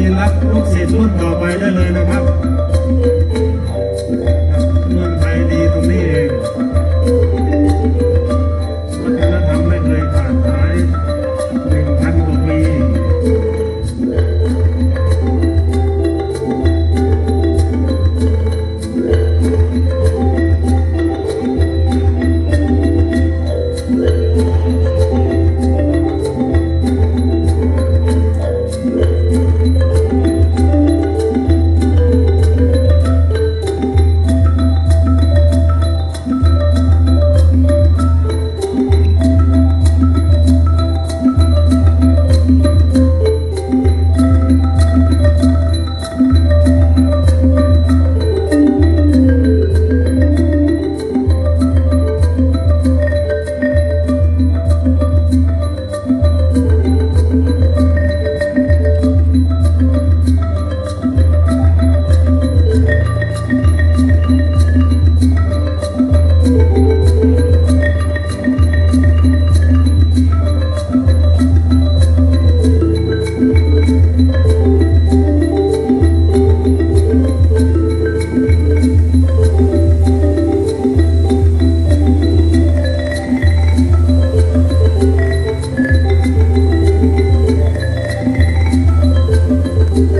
รีรับลูกศิษย์รุ่นต่อไปได้เลยนะครับ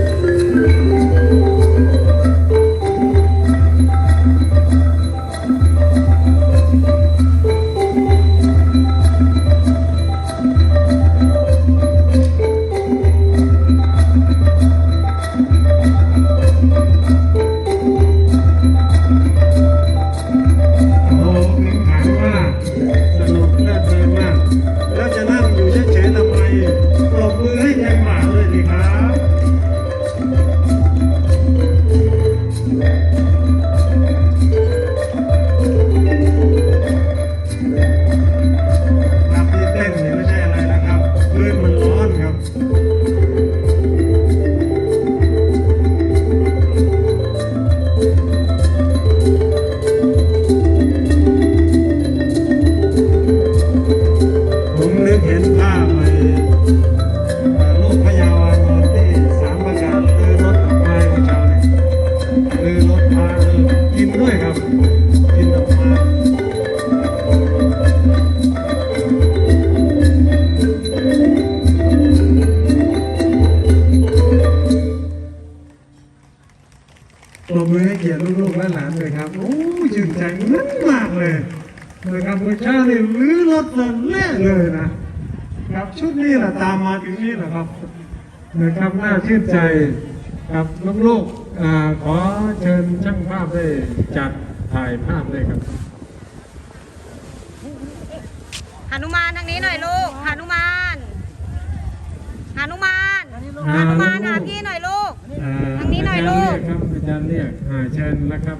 โอ้โหแข่งขันมากสนุกเพลิดเพลินมาก แล้วจะนั่งอยู่เฉยๆทำไมปรบมือให้แทนหมา ลูกๆและหลานเลยครับ โอ้ยชื่นใจนักมากเลยนะครับเมื่อเช้านี่ลื้อรถเลยแน่เลยนะครับชุดนี้แหละตามมาถึงนี่แหละครับนะครับน่าชื่นใจครับลูกๆอ่าขอเชิญช่างภาพได้จัดถ่ายภาพเลยครับหนุมานทางนี้หน่อยลูกหนุมานหนุมานหนุมาน ครับอาจารย์เรียกอ่าเชิญนะครับ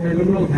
ให้ลูกๆ